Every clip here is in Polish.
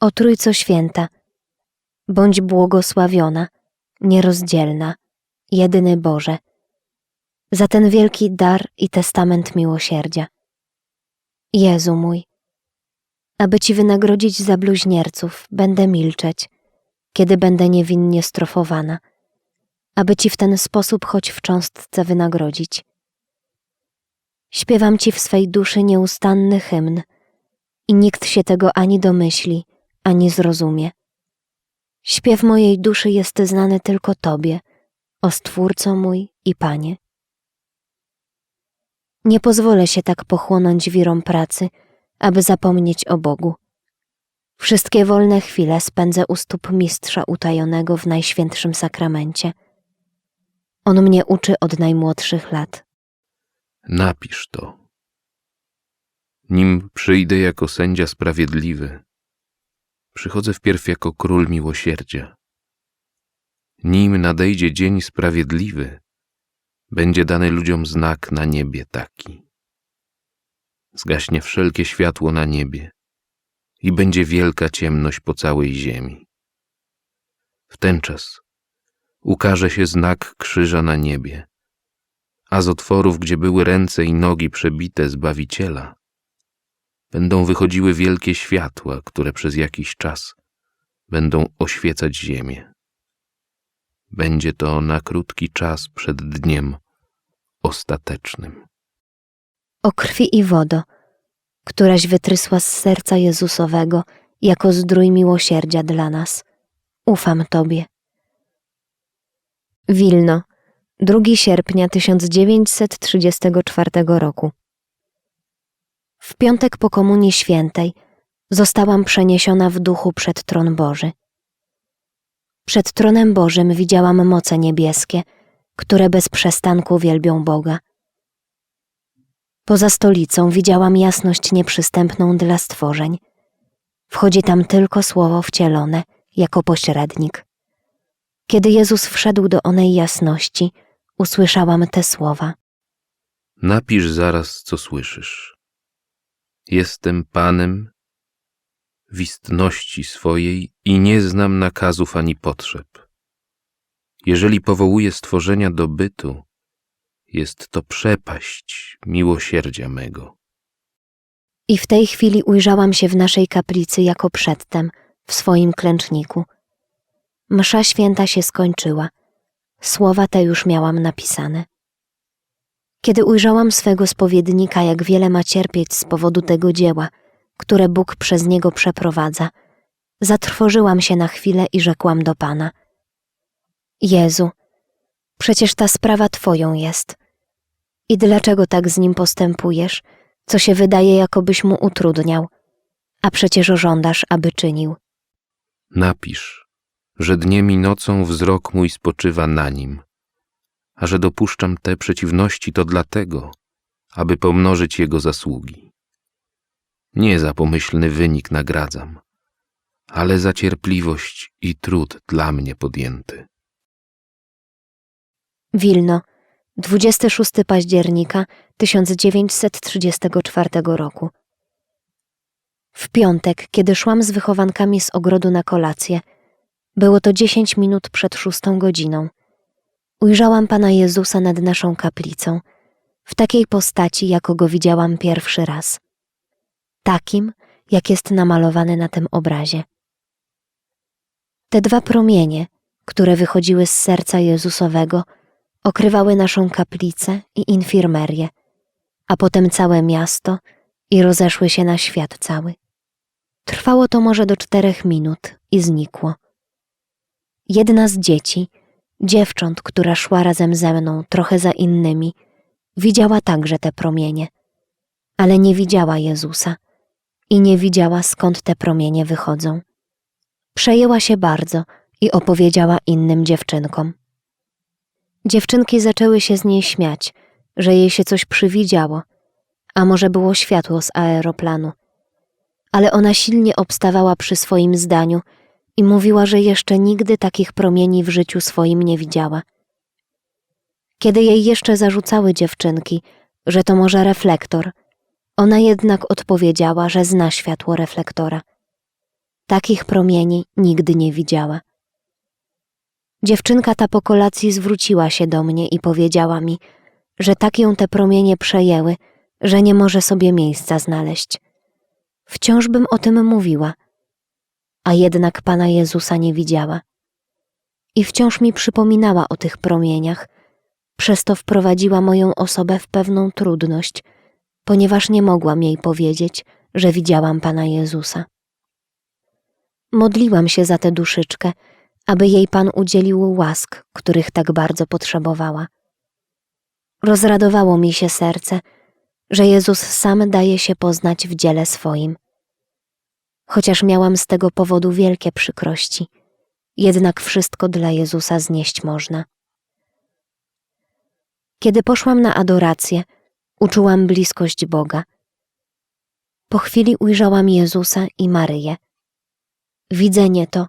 O Trójco Święta, bądź błogosławiona, nierozdzielna, jedyny Boże, za ten wielki dar i testament miłosierdzia. Jezu mój, aby Ci wynagrodzić za bluźnierców, będę milczeć, kiedy będę niewinnie strofowana, aby Ci w ten sposób choć w cząstce wynagrodzić. Śpiewam Ci w swej duszy nieustanny hymn i nikt się tego ani domyśli, ani zrozumie. Śpiew mojej duszy jest znany tylko Tobie, o Stwórco mój i Panie. Nie pozwolę się tak pochłonąć wirą pracy, aby zapomnieć o Bogu. Wszystkie wolne chwile spędzę u stóp mistrza utajonego w najświętszym sakramencie. On mnie uczy od najmłodszych lat. Napisz to. Nim przyjdę jako sędzia sprawiedliwy, przychodzę wpierw jako król miłosierdzia. Nim nadejdzie dzień sprawiedliwy, będzie dany ludziom znak na niebie taki. Zgaśnie wszelkie światło na niebie i będzie wielka ciemność po całej ziemi. W ten czas ukaże się znak krzyża na niebie, a z otworów, gdzie były ręce i nogi przebite Zbawiciela, będą wychodziły wielkie światła, które przez jakiś czas będą oświecać ziemię. Będzie to na krótki czas przed dniem ostatecznym. O krwi i wodo, któraś wytrysła z serca Jezusowego jako zdrój miłosierdzia dla nas. Ufam Tobie. Wilno, 2 sierpnia 1934 roku. W piątek po Komunii Świętej zostałam przeniesiona w duchu przed tron Boży. Przed tronem Bożym widziałam moce niebieskie, które bez przestanku wielbią Boga. Poza stolicą widziałam jasność nieprzystępną dla stworzeń. Wchodzi tam tylko słowo wcielone jako pośrednik. Kiedy Jezus wszedł do onej jasności, usłyszałam te słowa. Napisz zaraz, co słyszysz. Jestem Panem w istności swojej i nie znam nakazów ani potrzeb. Jeżeli powołuję stworzenia do bytu, jest to przepaść miłosierdzia mego. I w tej chwili ujrzałam się w naszej kaplicy jako przedtem, w swoim klęczniku. Msza święta się skończyła. Słowa te już miałam napisane. Kiedy ujrzałam swego spowiednika, jak wiele ma cierpieć z powodu tego dzieła, które Bóg przez niego przeprowadza, zatrwożyłam się na chwilę i rzekłam do Pana: Jezu, przecież ta sprawa Twoją jest. I dlaczego tak z nim postępujesz, co się wydaje, jakobyś mu utrudniał, a przecież żądasz, aby czynił? Napisz, że dniem i nocą wzrok mój spoczywa na nim, a że dopuszczam te przeciwności to dlatego, aby pomnożyć jego zasługi. Nie za pomyślny wynik nagradzam, ale za cierpliwość i trud dla mnie podjęty. Wilno, 26 października 1934 roku. W piątek, kiedy szłam z wychowankami z ogrodu na kolację, było to dziesięć minut przed szóstą godziną. Ujrzałam Pana Jezusa nad naszą kaplicą, w takiej postaci, jako go widziałam pierwszy raz. Takim, jak jest namalowany na tym obrazie. Te dwa promienie, które wychodziły z serca Jezusowego, okrywały naszą kaplicę i infirmerię, a potem całe miasto i rozeszły się na świat cały. Trwało to może do czterech minut i znikło. Jedna z dzieci, dziewcząt, która szła razem ze mną trochę za innymi, widziała także te promienie, ale nie widziała Jezusa i nie widziała skąd te promienie wychodzą. Przejęła się bardzo i opowiedziała innym dziewczynkom. Dziewczynki zaczęły się z niej śmiać, że jej się coś przywidziało, a może było światło z aeroplanu. Ale ona silnie obstawała przy swoim zdaniu i mówiła, że jeszcze nigdy takich promieni w życiu swoim nie widziała. Kiedy jej jeszcze zarzucały dziewczynki, że to może reflektor, ona jednak odpowiedziała, że zna światło reflektora. Takich promieni nigdy nie widziała. Dziewczynka ta po kolacji zwróciła się do mnie i powiedziała mi, że tak ją te promienie przejęły, że nie może sobie miejsca znaleźć. Wciąż bym o tym mówiła, a jednak Pana Jezusa nie widziała. I wciąż mi przypominała o tych promieniach, przez to wprowadziła moją osobę w pewną trudność, ponieważ nie mogłam jej powiedzieć, że widziałam Pana Jezusa. Modliłam się za tę duszyczkę, aby jej Pan udzielił łask, których tak bardzo potrzebowała. Rozradowało mi się serce, że Jezus sam daje się poznać w dziele swoim. Chociaż miałam z tego powodu wielkie przykrości, jednak wszystko dla Jezusa znieść można. Kiedy poszłam na adorację, uczułam bliskość Boga. Po chwili ujrzałam Jezusa i Maryję. Widzenie to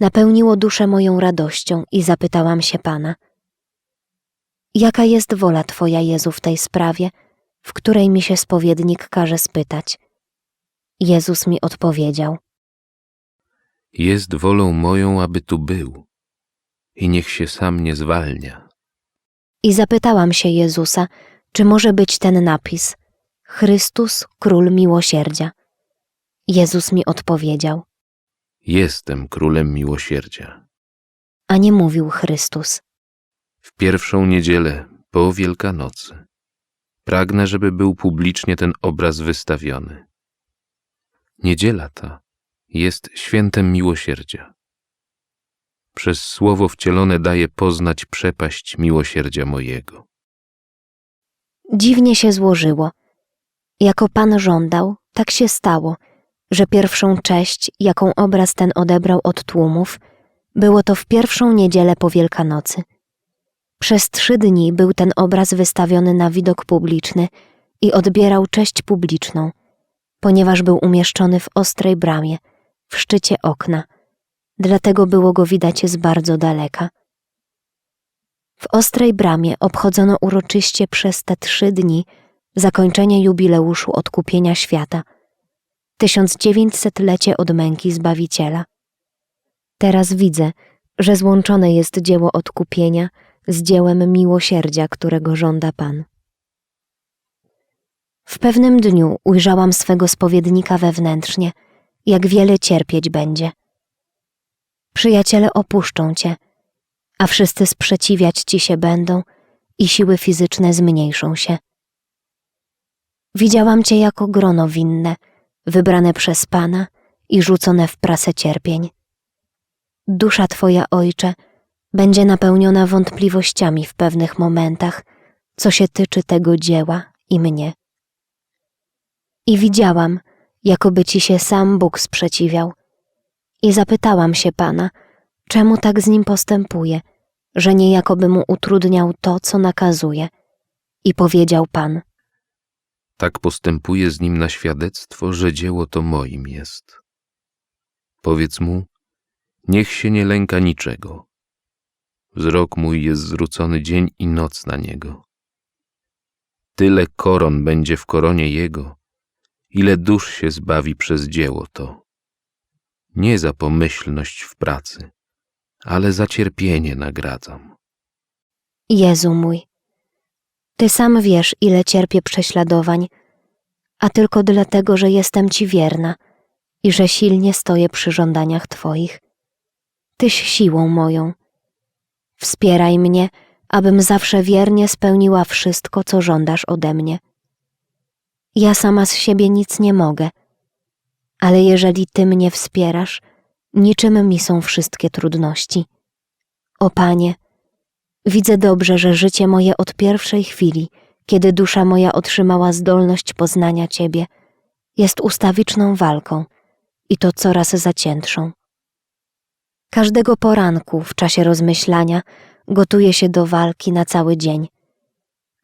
napełniło duszę moją radością i zapytałam się Pana: Jaka jest wola Twoja, Jezu, w tej sprawie, w której mi się spowiednik każe spytać? Jezus mi odpowiedział: Jest wolą moją, aby tu był i niech się sam nie zwalnia. I zapytałam się Jezusa, czy może być ten napis: Chrystus, Król Miłosierdzia. Jezus mi odpowiedział, Jestem królem miłosierdzia. a nie mówił Chrystus. W pierwszą niedzielę po Wielkanocy pragnę, żeby był publicznie ten obraz wystawiony. Niedziela ta jest świętem miłosierdzia. Przez słowo wcielone daje poznać przepaść miłosierdzia mojego. Dziwnie się złożyło. Jako Pan żądał, tak się stało, że pierwszą cześć, jaką obraz ten odebrał od tłumów, było to w pierwszą niedzielę po Wielkanocy. Przez trzy dni był ten obraz wystawiony na widok publiczny i odbierał cześć publiczną, ponieważ był umieszczony w ostrej bramie, w szczycie okna, dlatego było go widać z bardzo daleka. W ostrej bramie obchodzono uroczyście przez te trzy dni zakończenie jubileuszu odkupienia świata, 1900-lecie od męki Zbawiciela. Teraz widzę, że złączone jest dzieło odkupienia z dziełem miłosierdzia, którego żąda Pan. W pewnym dniu ujrzałam swego spowiednika wewnętrznie, jak wiele cierpieć będzie. Przyjaciele opuszczą cię, a wszyscy sprzeciwiać ci się będą i siły fizyczne zmniejszą się. Widziałam cię jako grono winne, wybrane przez Pana i rzucone w prasę cierpień. Dusza Twoja, Ojcze, będzie napełniona wątpliwościami w pewnych momentach, co się tyczy tego dzieła i mnie. I widziałam, jakoby Ci się sam Bóg sprzeciwiał, i zapytałam się Pana, czemu tak z nim postępuje, że niejakoby mu utrudniał to, co nakazuje. I powiedział Pan, Tak postępuje z nim na świadectwo, że dzieło to moim jest. Powiedz mu, niech się nie lęka niczego. Wzrok mój jest zwrócony dzień i noc na niego. Tyle koron będzie w koronie jego, ile dusz się zbawi przez dzieło to. Nie za pomyślność w pracy, ale za cierpienie nagradzam. Jezu mój, Ty sam wiesz, ile cierpię prześladowań, a tylko dlatego, że jestem Ci wierna i że silnie stoję przy żądaniach Twoich. Tyś siłą moją. Wspieraj mnie, abym zawsze wiernie spełniła wszystko, co żądasz ode mnie. Ja sama z siebie nic nie mogę, ale jeżeli Ty mnie wspierasz, niczym mi są wszystkie trudności. O Panie, Widzę dobrze, że życie moje od pierwszej chwili, kiedy dusza moja otrzymała zdolność poznania Ciebie, jest ustawiczną walką i to coraz zaciętszą. Każdego poranku w czasie rozmyślania gotuję się do walki na cały dzień,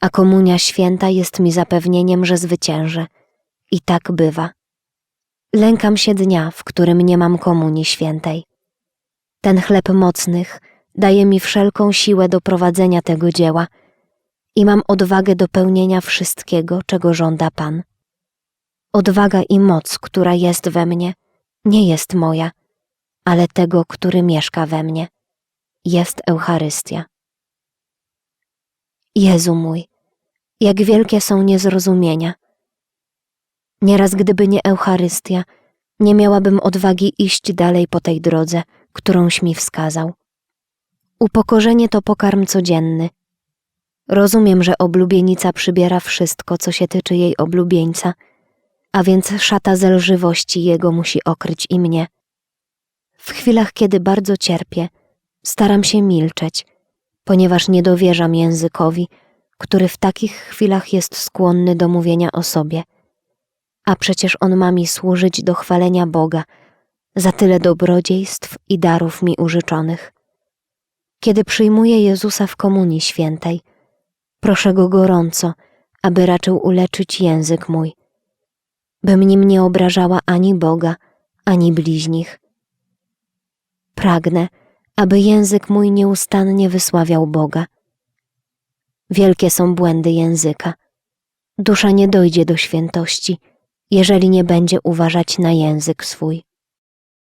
a komunia święta jest mi zapewnieniem, że zwyciężę. I tak bywa. Lękam się dnia, w którym nie mam komunii świętej. Ten chleb mocnych daje mi wszelką siłę do prowadzenia tego dzieła i mam odwagę do pełnienia wszystkiego, czego żąda Pan. Odwaga i moc, która jest we mnie, nie jest moja, ale tego, który mieszka we mnie. Jest Eucharystia. Jezu mój, jak wielkie są niezrozumienia. Nieraz, gdyby nie Eucharystia, nie miałabym odwagi iść dalej po tej drodze, którąś mi wskazał. Upokorzenie to pokarm codzienny. Rozumiem, że oblubienica przybiera wszystko, co się tyczy jej oblubieńca, a więc szata zelżywości jego musi okryć i mnie. W chwilach, kiedy bardzo cierpię, staram się milczeć, ponieważ nie dowierzam językowi, który w takich chwilach jest skłonny do mówienia o sobie. A przecież on ma mi służyć do chwalenia Boga za tyle dobrodziejstw i darów mi użyczonych. Kiedy przyjmuję Jezusa w Komunii Świętej, proszę Go gorąco, aby raczył uleczyć język mój, bym nim nie obrażała ani Boga, ani bliźnich. Pragnę, aby język mój nieustannie wysławiał Boga. Wielkie są błędy języka. Dusza nie dojdzie do świętości, jeżeli nie będzie uważać na język swój.